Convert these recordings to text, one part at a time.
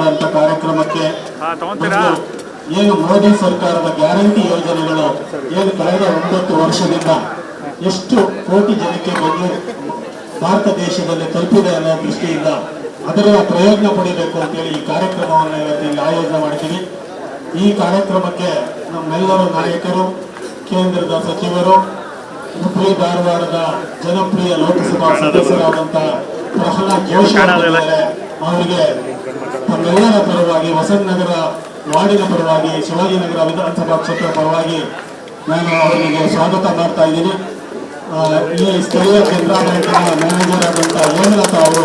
ಮಾಡುವಂತ ಕಾರ್ಯಕ್ರಮಕ್ಕೆ ಏನು ಮೋದಿ ಸರ್ಕಾರದ ಗ್ಯಾರಂಟಿ ಯೋಜನೆಗಳು ಏನು ಕಳೆದ ಒಂಬತ್ತು ವರ್ಷದಿಂದ ಎಷ್ಟು ಕೋಟಿ ಜನಕ್ಕೆ ಬಂದು ಭಾರತ ದೇಶದಲ್ಲಿ ತಲುಪಿದೆ ಅನ್ನೋ ದೃಷ್ಟಿಯಿಂದ ಅದರ ಪ್ರಯೋಜನ ಪಡಿಬೇಕು ಅಂತೇಳಿ ಈ ಕಾರ್ಯಕ್ರಮವನ್ನು ಇಲ್ಲಿ ಆಯೋಜನೆ ಮಾಡಿದ್ದೀವಿ ಈ ಕಾರ್ಯಕ್ರಮಕ್ಕೆ ನಮ್ಮೆಲ್ಲರ ನಾಯಕರು ಕೇಂದ್ರದ ಸಚಿವರು ಹುಬ್ಬಳ್ಳಿ ಧಾರವಾಡದ ಜನಪ್ರಿಯ ಲೋಕಸಭಾ ಸದಸ್ಯರಾದಂತಹ ಪ್ರಹ್ಲಾದ್ ಜೋಶಿ. ಅವರಿಗೆ ತಮ್ಮೆಲ್ಲರ ಪರವಾಗಿ ವಸಂತನಗರ ವಾರ್ಡಿನ ಪರವಾಗಿ ಶಿವಾಜಿನಗರ ವಿಧಾನಸಭಾ ಕ್ಷೇತ್ರ ಪರವಾಗಿ ನಾನು ಅವರಿಗೆ ಸ್ವಾಗತ ಮಾಡ್ತಾ ಇದ್ದೀನಿ. ಇಲ್ಲಿ ಈ ಸ್ಥಳೀಯ ಕೆನರಾ ಬ್ಯಾಂಕಿನ ಮ್ಯಾನೇಜರ್ ಆದಂತ ಹೇಮಲತಾ ಅವರು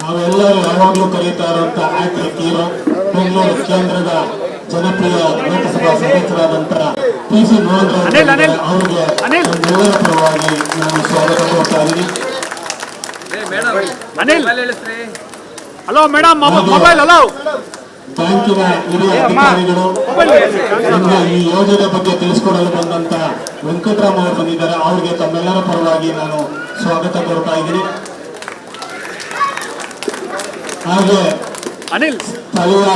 ನಾವೆಲ್ಲರೂ ಯಾವಾಗಲೂ ಕರೀತಾ ಇರುವಂತ ಹ್ಯಾಟ್ರಿಕ್ ಹೀರೋ ಬೆಂಗಳೂರು ಕೇಂದ್ರದ ಜನಪ್ರಿಯ ಲೋಕಸಭಾ ಸದಸ್ಯರಾದಂತ ಪಿ ಸಿ ಮೋಹನ್. ಅವರಿಗೆ. ಪರವಾಗಿ ನಾನು ಸ್ವಾಗತ ಕೋರ್ತಾ ಇದ್ದೀನಿ. Anil. Hello madam mobile hello ಬ್ಯಾಂಕಿನ ಹಿರಿಯ ಅಧಿಕಾರಿಗಳು. ನಿಮಗೆ ಈ ಯೋಜನೆ ಬಗ್ಗೆ ತಿಳಿಸ್ಕೊಡಲು ಬಂದಂತ ವೆಂಕಟರಾಮ್ ಅವರು ಬಂದಿದ್ದಾರೆ. ಅವರಿಗೆ ತಮ್ಮೆಲ್ಲರ ಪರವಾಗಿ ನಾನು ಸ್ವಾಗತ ಕೋರ್ತಾ ಇದ್ದೀನಿ. ಹಾಗೆ ಅನಿಲ್. ಸ್ಥಳೀಯ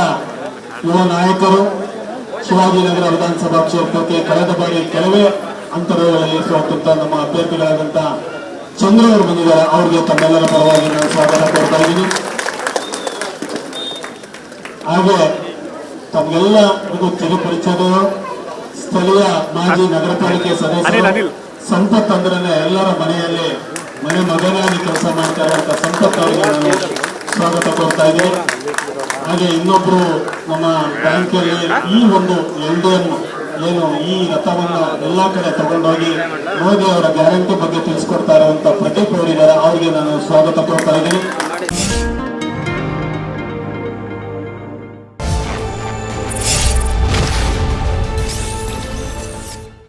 ಯುವ ನಾಯಕರು ಶಿವಾಜಿನಗರ ವಿಧಾನಸಭಾ ಕ್ಷೇತ್ರಕ್ಕೆ ಕಳೆದ ಬಾರಿ ಕೆಲವೇ ಅಂತರಗಳಲ್ಲಿ ಸೋತಂತ ನಮ್ಮ ಅಭ್ಯರ್ಥಿಗಳಾದಂತಹ ಚಂದ್ರ ಅವರು ಬಂದಿದ್ದಾರೆ. ಅವರಿಗೆ ತಮ್ಮೆಲ್ಲರ ಪರವಾಗಿ ನಾನು ಸ್ವಾಗತ ಕೊಡ್ತಾ ಇದ್ದೀನಿ. ಹಾಗೆ ತಮಗೆಲ್ಲ ಇದು ಚಿರುಪರಿಚಯದವರು ಸ್ಥಳೀಯ ಮಾಜಿ ನಗರ ಪಾಲಿಕೆ ಸದಸ್ಯರು. ಸಂಪತ್ ಅಂದ್ರೆ ಎಲ್ಲರ ಮನೆಯಲ್ಲಿ ಮನೆ ಮಗನಾಗಿ ಕೆಲಸ ಮಾಡ್ತಾ ಇರುವಂತ ಸಂಪತ್ ಅವರಿಗೆ ನಾನು ಸ್ವಾಗತ ಕೊಡ್ತಾ ಇದ್ದೀನಿ. ಹಾಗೆ ಇನ್ನೊಬ್ರು ನಮ್ಮ ಬ್ಯಾಂಕಲ್ಲಿ ಈ ಒಂದು ಎಲ್ ಏನು ಈ ರಥವನ್ನು ಎಲ್ಲ ಕಡೆ ತಗೊಂಡೋಗಿ ಮೋದಿ ಅವರ ಗ್ಯಾರಂಟಿ ಬಗ್ಗೆ ತಿಳಿಸ್ಕೊಡ್ತಾ ಇರುವಂತ ಪ್ರದೀಪ್ ಅವರಿಗೆ ನಾನು ಸ್ವಾಗತ ಕೊಡ್ತಾ ಇದ್ದೀನಿ.